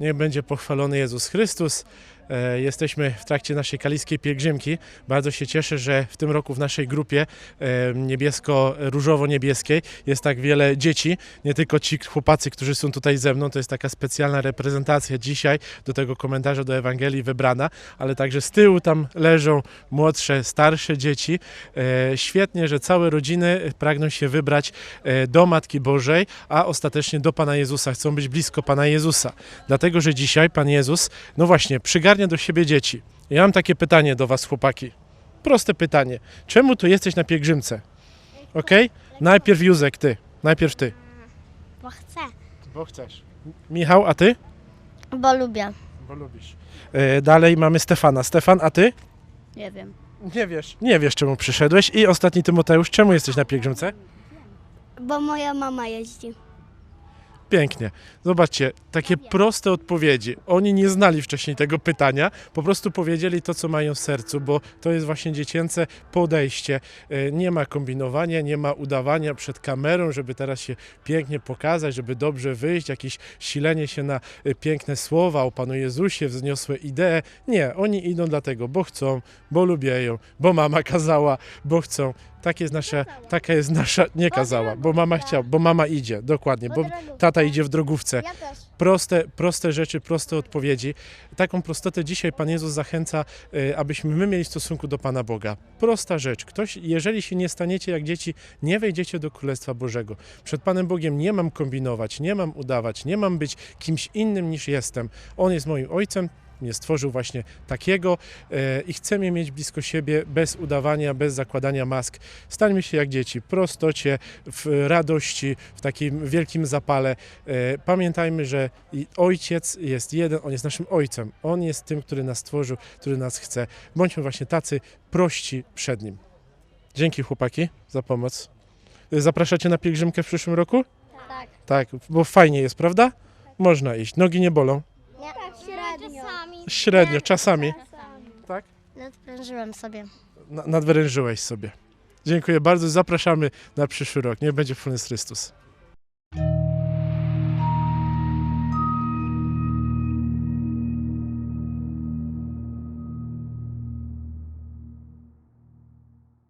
Niech będzie pochwalony Jezus Chrystus. E, Jesteśmy w trakcie naszej kaliskiej pielgrzymki. Bardzo się cieszę, że w tym roku w naszej grupie e, niebiesko-różowo-niebieskiej jest tak wiele dzieci. Nie tylko ci chłopacy, którzy są tutaj ze mną, to jest taka specjalna reprezentacja dzisiaj do tego komentarza do Ewangelii wybrana, ale także z tyłu tam leżą młodsze, starsze dzieci. E, Świetnie, że całe rodziny pragną się wybrać do Matki Bożej, a ostatecznie do Pana Jezusa. Chcą być blisko Pana Jezusa. Dlatego, że dzisiaj Pan Jezus, no właśnie, przygarnia do siebie dzieci. Ja mam takie pytanie do Was, chłopaki. Proste pytanie. Czemu tu jesteś na pielgrzymce? Ok? Najpierw Józek, ty. Najpierw ty. Bo chcę. Bo chcesz. Michał, a ty? Bo lubię. Bo lubisz. E, dalej mamy Stefana. Stefan, a ty? Nie wiem. Nie wiesz. Nie wiesz, czemu przyszedłeś. I ostatni Tymoteusz, czemu jesteś na pielgrzymce? Bo moja mama jeździ. Pięknie. Zobaczcie, takie proste odpowiedzi. Oni nie znali wcześniej tego pytania, po prostu powiedzieli to, co mają w sercu, bo to jest właśnie dziecięce podejście. E, Nie ma kombinowania, nie ma udawania przed kamerą, żeby teraz się pięknie pokazać, żeby dobrze wyjść, jakieś silenie się na e, piękne słowa o Panu Jezusie, wzniosłe idee. Nie, oni idą dlatego, bo chcą, bo lubią, bo mama kazała, bo chcą. Tak jest nasza, taka jest nasza, nie kazała, bo mama chciała, bo mama idzie, dokładnie, bo tata idzie w drogówce. Proste, proste rzeczy, proste odpowiedzi. Taką prostotę dzisiaj Pan Jezus zachęca, y, abyśmy my mieli w stosunku do Pana Boga. Prosta rzecz. Ktoś, jeżeli się nie staniecie jak dzieci, nie wejdziecie do Królestwa Bożego. Przed Panem Bogiem nie mam kombinować, nie mam udawać, nie mam być kimś innym niż jestem. On jest moim Ojcem, mnie stworzył właśnie takiego e, i chce mnie mieć blisko siebie bez udawania, bez zakładania mask. Stańmy się jak dzieci, prostocie, w radości, w takim wielkim zapale. E, Pamiętajmy, że Ojciec jest jeden, On jest naszym Ojcem. On jest tym, który nas stworzył, który nas chce. Bądźmy właśnie tacy prości przed Nim. Dzięki chłopaki za pomoc. E, Zapraszacie na pielgrzymkę w przyszłym roku? Tak. Tak, bo fajnie jest, prawda? Można iść. Nogi nie bolą. Średnio. Średnio, czasami. Tak? Nadprężyłem sobie. Na- Nadwyrężyłeś sobie. Dziękuję bardzo. Zapraszamy na przyszły rok. Niech będzie Chrystus Chrystus.